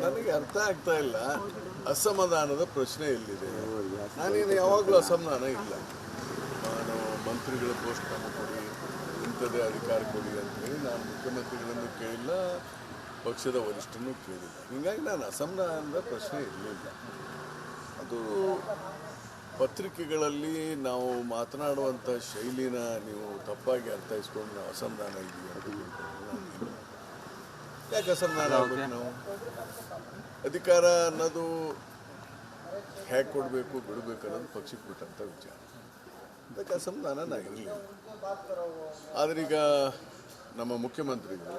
ನನಗೆ ಅರ್ಥ ಆಗ್ತಾ ಇಲ್ಲ. ಅಸಮಾಧಾನದ ಪ್ರಶ್ನೆ ಎಲ್ಲಿದೆ? ನಾನೇನು ಯಾವಾಗಲೂ ಅಸಮಾಧಾನ ಇಲ್ಲ. ನಾನು ಮಂತ್ರಿಗಳ ಪೋಸ್ಟ್ ಕೊಡಿ, ಇಂಥದ್ದೇ ಅಧಿಕಾರ ಕೊಡಿ ಅಂತೇಳಿ ನಾನು ಮುಖ್ಯಮಂತ್ರಿಗಳನ್ನು ಕೇಳಿಲ್ಲ, ಪಕ್ಷದ ವರಿಷ್ಠನೂ ಕೇಳಿಲ್ಲ. ಹೀಗಾಗಿ ನಾನು ಅಸಮಾಧಾನದ ಪ್ರಶ್ನೆ ಇರಲಿಲ್ಲ ಅದು ಪತ್ರಿಕೆಗಳಲ್ಲಿ ನಾವು ಮಾತನಾಡುವಂಥ ಶೈಲಿನ ನೀವು ತಪ್ಪಾಗಿ ಅರ್ಥೈಸ್ಕೊಂಡು ನಾವು ಅಸಮಾಧಾನ ಇದೆಯಾ ಅಂತ ತಿಳ್ಕೊಂಡು ನಾನು ಇಲ್ಲ. ಯಾಕೆ ನಾವು. ಅಧಿಕಾರ ಅನ್ನೋದು ಹೇಗೆ ಕೊಡಬೇಕು, ಬಿಡಬೇಕು ಅನ್ನೋದು ಪಕ್ಷಕ್ಕೆ ಬಿಟ್ಟಂಥ ವಿಚಾರ. ಅದಕ್ಕೆ ಅಸಮಾಧಾನ ನಾಗಿರಲಿಲ್ಲ ಈಗ ನಮ್ಮ ಮುಖ್ಯಮಂತ್ರಿಗಳು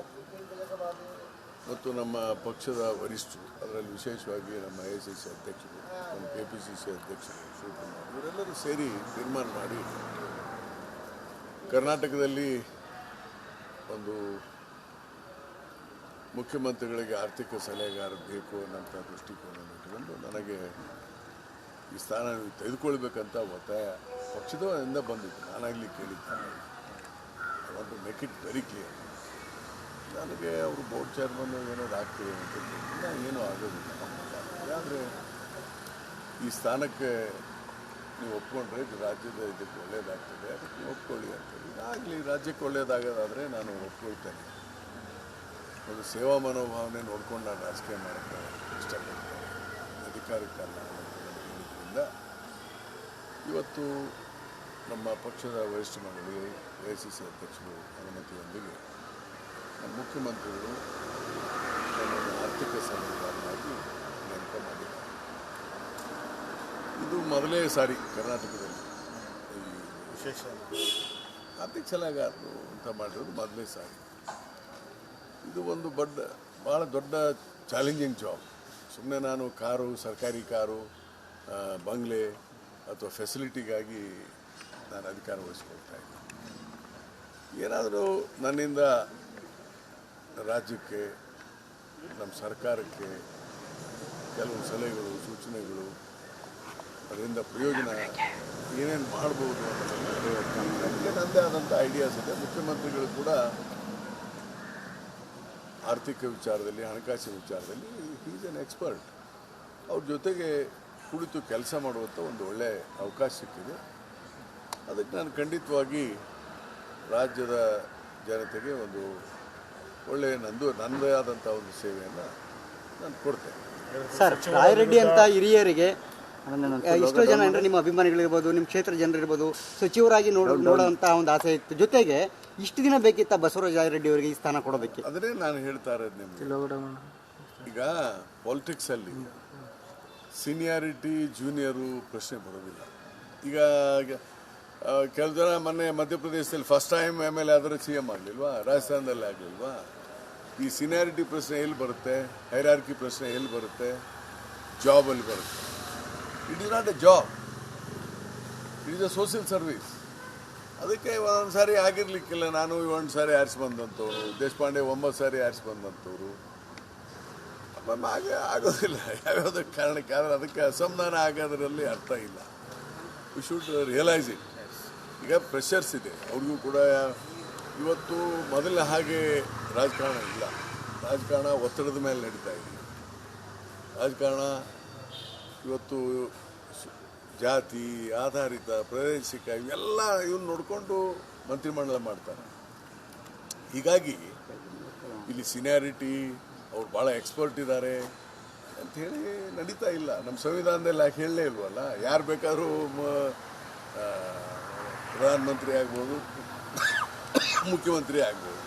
ಮತ್ತು ನಮ್ಮ ಪಕ್ಷದ ವರಿಷ್ಠರು, ಅದರಲ್ಲಿ ವಿಶೇಷವಾಗಿ ನಮ್ಮ ಎ ಸಿ ಸಿ ಅಧ್ಯಕ್ಷರು, ನಮ್ಮ ಕೆ ಪಿ ಸಿ ಸಿ ಅಧ್ಯಕ್ಷರು, ಶಿವಕುಮಾರ್, ಇವರೆಲ್ಲರೂ ಸೇರಿ ತೀರ್ಮಾನ ಮಾಡಿ ಕರ್ನಾಟಕದಲ್ಲಿ ಒಂದು ಮುಖ್ಯಮಂತ್ರಿಗಳಿಗೆ ಆರ್ಥಿಕ ಸಲಹೆಗಾರ ಬೇಕು ಅನ್ನೋಂಥ ದೃಷ್ಟಿಕೋನ ಇಟ್ಕೊಂಡು ನನಗೆ ಈ ಸ್ಥಾನ ತೆಗೆದುಕೊಳ್ಬೇಕಂತ ಒತ್ತಾಯ ಪಕ್ಷದಿಂದ ಬಂದಿತ್ತು. ನಾನಾಗಲಿ ಕೇಳಿದ್ದೆ ಒಂದು ಮೇಕ್ ಇಟ್ ವೆರಿ ಕ್ಲಿಯರ್ ನನಗೆ ಅವರು ಬೋರ್ಡ್ ಚೇರ್ಮನ್ ಏನಾದ್ರು ಆಗ್ತೀವಿ ಅಂತ ಏನೂ ಆಗೋದಿಲ್ಲ. ಯಾಕಂದರೆ ಈ ಸ್ಥಾನಕ್ಕೆ ನೀವು ಒಪ್ಕೊಂಡ್ರೆ ಇದು ರಾಜ್ಯದ ಇದಕ್ಕೆ ಒಳ್ಳೆಯದಾಗ್ತದೆ ಅದಕ್ಕೆ ಒಪ್ಕೊಳ್ಳಿ ಅಂತೇಳಿ ಆಗಲಿ, ರಾಜ್ಯಕ್ಕೆ ಒಳ್ಳೆಯದಾಗೋದಾದರೆ ನಾನು ಒಪ್ಕೊಳ್ತೇನೆ. ಒಂದು ಸೇವಾ ಮನೋಭಾವನೆ ನೋಡ್ಕೊಂಡು ನಾನು ರಾಜಕೀಯ ಮಾಡೋಕ್ಕೆ ಇಷ್ಟಪಡ್ತೇನೆ. ಅಧಿಕಾರಕ್ಕಲ್ಲ ಹೇಳಿದ್ರಿಂದ ಇವತ್ತು ನಮ್ಮ ಪಕ್ಷದ ವರಿಷ್ಠ ಮಂಡಳಿ ಎ ಸಿ ಸಿ ಅಧ್ಯಕ್ಷರು ಅನುಮತಿಯೊಂದಿಗೆ ನಮ್ಮ ಮುಖ್ಯಮಂತ್ರಿಗಳು ನನ್ನನ್ನು ಆರ್ಥಿಕ ಸಲಹೆಗಾರನಾಗಿ ನೇಮಕ ಮಾಡಿದ್ದಾರೆ. ಇದು ಮೊದಲೇ ಸಾರಿ ಕರ್ನಾಟಕದಲ್ಲಿ. ಈ ವಿಶೇಷ. ಆರ್ಥಿಕ ಸಲಹೆಗಾರರು ಅಂತ ಮಾಡಿರೋದು ಮೊದಲೇ ಸಾರಿ. ಇದು ಒಂದು ದೊಡ್ಡ ಭಾಳ ದೊಡ್ಡ ಚಾಲೆಂಜಿಂಗ್ ಜಾಬ್ ಸುಮ್ಮನೆ ನಾನು ಕಾರು, ಸರ್ಕಾರಿ ಕಾರು ಬಂಗ್ಲೆ ಅಥವಾ ಫೆಸಿಲಿಟಿಗಾಗಿ ನಾನು ಅಧಿಕಾರ ವಹಿಸ್ಕೊಳ್ತಾ ಇದ್ದೆ. ಏನಾದರೂ ನನ್ನಿಂದ ರಾಜ್ಯಕ್ಕೆ ನಮ್ಮ ಸರ್ಕಾರಕ್ಕೆ ಕೆಲವು ಸಲಹೆಗಳು, ಸೂಚನೆಗಳು, ಅದರಿಂದ ಪ್ರಯೋಜನ ಏನೇನು ಮಾಡ್ಬೋದು ಅನ್ನೋದನ್ನು ನನ್ನದೇ ಆದಂಥ ಐಡಿಯಾಸ್ ಇದೆ. ಮುಖ್ಯಮಂತ್ರಿಗಳು ಕೂಡ ಆರ್ಥಿಕ ವಿಚಾರದಲ್ಲಿ, ಹಣಕಾಸಿನ ವಿಚಾರದಲ್ಲಿ ಈಸ್ ಎನ್ ಎಕ್ಸ್ಪರ್ಟ್ ಅವ್ರ ಜೊತೆಗೆ ಕುಳಿತು ಕೆಲಸ ಮಾಡುವಂಥ ಒಂದು ಒಳ್ಳೆ ಅವಕಾಶ ಸಿಕ್ಕಿದೆ. ಅದಕ್ಕೆ ನಾನು ಖಂಡಿತವಾಗಿ ರಾಜ್ಯದ ಜನತೆಗೆ ಒಂದು ಒಳ್ಳೆಯ ನಂದು ನನ್ನದೇ ಆದಂಥ ಒಂದು ಸೇವೆಯನ್ನು ನಾನು ಕೊಡ್ತೇನೆ. ಸರ್ ರಾಯರೆಡ್ಡಿ ಅಂತ ಹಿರಿಯರಿಗೆ ಎಷ್ಟೋ ಜನ ಅಂದ್ರೆ ನಿಮ್ಮ ಅಭಿಮಾನಿಗಳಿರ್ಬೋದು ನಿಮ್ಮ ಕ್ಷೇತ್ರ ಜನರಿರ್ಬೋದು ಸಚಿವರಾಗಿ ನೋಡ ನೋಡುವಂತ ಒಂದು ಆಸೆ ಇತ್ತು. ಜೊತೆಗೆ ಇಷ್ಟು ದಿನ ಬೇಕಿತ್ತ ಬಸವರಾಜ ರೆಡ್ಡಿ ಅವರಿಗೆ ಈ ಸ್ಥಾನ ಕೊಡೋದಕ್ಕೆ? ಅದನ್ನೇ ನಾನು ಹೇಳ್ತಾ ಇರೋದು ನಿಮ್ಗೆ. ಈಗ ಪಾಲಿಟಿಕ್ಸಲ್ಲಿ ಸೀನಿಯಾರಿಟಿ ಜೂನಿಯರು ಪ್ರಶ್ನೆ ಬರೋದಿಲ್ಲ. ಈಗ ಕೆಲವು ಜನ ಮೊನ್ನೆ ಮಧ್ಯಪ್ರದೇಶದಲ್ಲಿ first time M L A ಆದರೆ ಸಿ ಎಂ ಆಗಲಿಲ್ವಾ? ರಾಜಸ್ಥಾನದಲ್ಲಿ ಆಗಲಿಲ್ವಾ? ಈ ಸೀನಿಯಾರಿಟಿ ಪ್ರಶ್ನೆ ಎಲ್ಲಿ ಬರುತ್ತೆ? ಹೈರಾರ್ಕಿ ಪ್ರಶ್ನೆ ಎಲ್ಲಿ ಬರುತ್ತೆ? ಜಾಬಲ್ಲಿ ಬರುತ್ತೆ? It is not a job it is a social service ಅದಕ್ಕೆ ಒಂದೊಂದು ಸಾರಿ ಆಗಿರ್ಲಿಕ್ಕಿಲ್ಲ. ನಾನು ಒಂದು ಸಾರಿ ಆರಿಸಿ ಬಂದಂಥವ್ರು ದೇಶಪಾಂಡೆ ಒಂಬತ್ತು ಸಾರಿ ಆರಿಸಿ ಬಂದಂಥವ್ರು ಆಗ ಆಗೋದಿಲ್ಲ. ಯಾವ್ಯಾವುದೋ ಕಾರಣಕ್ಕೆ, ಆದರೆ ಅದಕ್ಕೆ ಅಸಮಾಧಾನ ಆಗೋದ್ರಲ್ಲಿ ಅರ್ಥ ಇಲ್ಲ. ವಿ ಶುಡ್ ರಿಯಲೈಸ್ ಇಟ್ ಈಗ ಪ್ರೆಷರ್ಸ್ ಇದೆ. ಅವ್ರಿಗೂ ಕೂಡ ಇವತ್ತು ಮೊದಲ ಹಾಗೆ ರಾಜಕಾರಣ ಇಲ್ಲ. ರಾಜಕಾರಣ ಒತ್ತಡದ ಮೇಲೆ ನಡೀತಾ ಇದೆ. ರಾಜಕಾರಣ ಇವತ್ತು ಜಾತಿ ಆಧಾರಿತ ಪ್ರಾದೇಶಿಕ ಇವೆಲ್ಲ ಇವನ್ನ ನೋಡಿಕೊಂಡು ಮಂತ್ರಿಮಂಡಲ ಮಾಡ್ತಾನೆ. ಹೀಗಾಗಿ ಇಲ್ಲಿ ಸೀನಿಯಾರಿಟಿ ಅವ್ರು ಭಾಳ ಎಕ್ಸ್ಪರ್ಟ್ ಇದ್ದಾರೆ ಅಂಥೇಳಿ ನಡೀತಾ ಇಲ್ಲ. ನಮ್ಮ ಸಂವಿಧಾನದಲ್ಲಿ ಯಾಕೆ ಹೇಳಲೇ ಇಲ್ವಲ್ಲ? ಯಾರು ಬೇಕಾದ್ರೂ ಪ್ರಧಾನಮಂತ್ರಿ ಆಗ್ಬೋದು ಮುಖ್ಯಮಂತ್ರಿ ಆಗ್ಬೋದು.